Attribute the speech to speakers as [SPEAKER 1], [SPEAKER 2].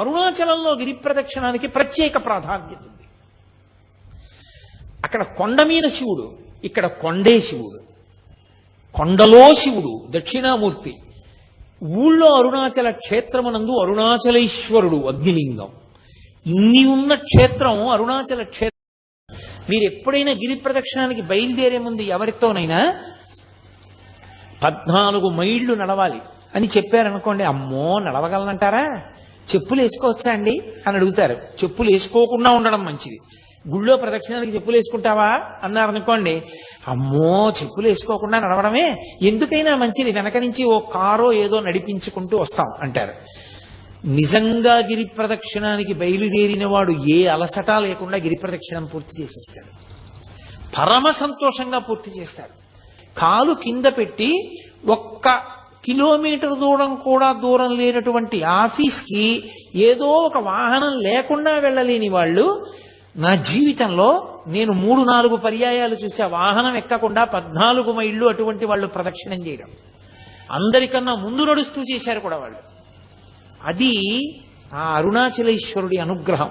[SPEAKER 1] అరుణాచలంలో గిరి ప్రదక్షిణానికి ప్రత్యేక ప్రాధాన్యత ఉంది అక్కడ కొండ మీద శివుడు ఇక్కడ కొండే శివుడు కొండలో శివుడు దక్షిణామూర్తి ఊళ్ళో అరుణాచల క్షేత్రమునందు అరుణాచలేశ్వరుడు అగ్నిలింగం ఇన్ని ఉన్న క్షేత్రం అరుణాచల క్షేత్రం మీరు ఎప్పుడైనా గిరి ప్రదక్షిణానికి బయలుదేరే ముందు ఎవరితోనైనా పద్నాలుగు మైళ్ళు నడవాలి అని చెప్పారనుకోండి అమ్మో నడవగలనంటారా చెప్పులు వేసుకోవచ్చా అండి అని అడుగుతారు చెప్పులు వేసుకోకుండా ఉండడం మంచిది గుళ్ళో ప్రదక్షిణానికి చెప్పులు వేసుకుంటావా అన్నారు అనుకోండి అమ్మో చెప్పులు వేసుకోకుండా నడవడమే ఎందుకైనా మంచిది వెనక నుంచి ఓ కారో ఏదో నడిపించుకుంటూ వస్తాం అంటారు నిజంగా గిరి ప్రదక్షిణానికి బయలుదేరిన వాడు ఏ అలసట లేకుండా గిరి ప్రదక్షిణం పూర్తి చేసేస్తాడు పరమ సంతోషంగా పూర్తి చేస్తాడు కాలు కింద పెట్టి ఒక్క కిలోమీటర్ దూరం కూడా దూరం లేనటువంటి ఆఫీస్కి ఏదో ఒక వాహనం లేకుండా వెళ్ళలేని వాళ్ళు నా జీవితంలో నేను మూడు నాలుగు పర్యాయాలు చూసా వాహనం ఎక్కకుండా పద్నాలుగు మైళ్ళు అటువంటి వాళ్ళు ప్రదక్షిణం చేయడం అందరికన్నా ముందు నడుస్తూ చేశారు కూడా వాళ్ళు అది ఆ అరుణాచలేశ్వరుడి అనుగ్రహం